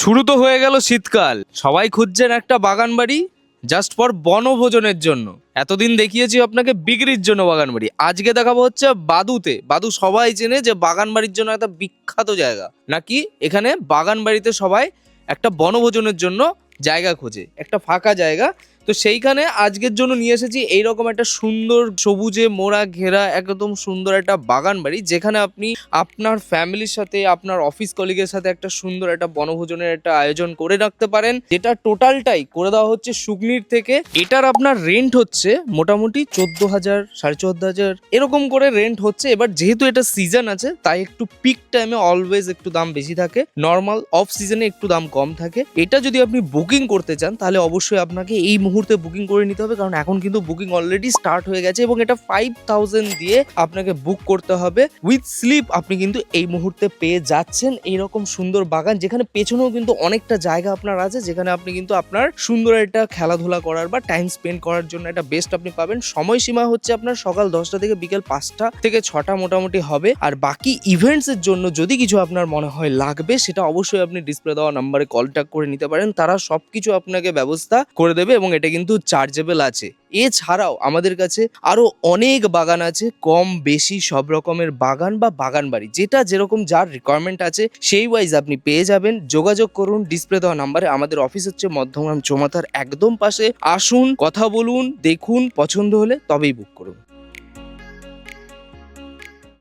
শুরু তো হয়ে গেল শীতকাল। সবাই খুঁজছেন একটা বাগান বাড়ি জাস্ট ফর বনভোজনের জন্য। এতদিন দেখিয়েছি আপনাকে বিক্রির জন্য বাগান বাড়ি আজকে দেখাবো হচ্ছে বাদুতে। বাদু সবাই চেনে যে বাগান বাড়ির জন্য একটা বিখ্যাত জায়গা। নাকি এখানে বাগান বাড়িতে সবাই একটা বনভোজনের জন্য জায়গা খোঁজে। একটা ফাঁকা জায়গা। তো সেইখানে আজকের জন্য নিয়ে এসেছি এইরকম একটা সুন্দর সবুজে মোড়া ঘেরা একদম সুন্দর একটা বাগান বাড়ি, যেখানে আপনি আপনার ফ্যামিলির সাথে, আপনার অফিস কলিগের সাথে একটা সুন্দর একটা বনভোজনের একটা আয়োজন করে রাখতে পারেন। যেটা টোটালটাই করে দেওয়া হচ্ছে সুগনির থেকে। এটার আপনার রেন্ট হচ্ছে মোটামুটি চোদ্দ হাজার, সাড়ে চোদ্দ হাজার, এরকম করে রেন্ট হচ্ছে। এবার যেহেতু এটা সিজন আছে, তাই একটু পিক টাইমে অলওয়েজ একটু দাম বেশি থাকে। নর্মাল অফ সিজনে একটু দাম কম থাকে। এটা যদি আপনি বুকিং করতে চান, তাহলে অবশ্যই আপনাকে এই মুহূর্তে বুকিং করে নিতে হবে, কারণ এখন কিন্তু বুকিং অলরেডি স্টার্ট হয়ে গেছে এবং এটা ফাইভ থাউজেন্ড দিয়ে আপনাকে বুক করতে হবে। উইথ স্লিপ আপনি কিন্তু এই মুহূর্তে পেয়ে যাচ্ছেন এইরকম সুন্দর বাগান, যেখানে পেছনেও কিন্তু অনেকটা জায়গা আপনার আছে, যেখানে আপনি কিন্তু আপনার সুন্দর একটা খেলাধুলা করার বা টাইম স্পেন্ড করার জন্য একটা বেস্ট আপনি পাবেন। সময়সীমা হচ্ছে আপনার সকাল দশটা থেকে বিকেল পাঁচটা থেকে ছটা মোটামুটি হবে। আর বাকি ইভেন্টস এর জন্য যদি কিছু আপনার মনে হয় লাগবে, সেটা অবশ্যই আপনি ডিসপ্লে দেওয়া নাম্বারে কলট্যাক্ট করে নিতে পারেন। তারা সবকিছু আপনাকে ব্যবস্থা করে দেবে এবং এটা কিন্তু চার্জেবল আছে। এছাড়াও আমাদের কাছে আরও অনেক বাগান আছে, কম বেশি সব রকমের বাগান বা বাগান বাড়ি। যেটা যেরকম যার রিকোয়ারমেন্ট আছে, সেই ওয়াইজ আপনি পেয়ে যাবেন। যোগাযোগ করুন ডিসপ্লে দেওয়া নাম্বারে আমাদের অফিস হচ্ছে মধ্যমগ্রাম চৌমাথার একদম পাশে। আসুন, কথা বলুন, দেখুন, পছন্দ হলে তবেই বুক করুন।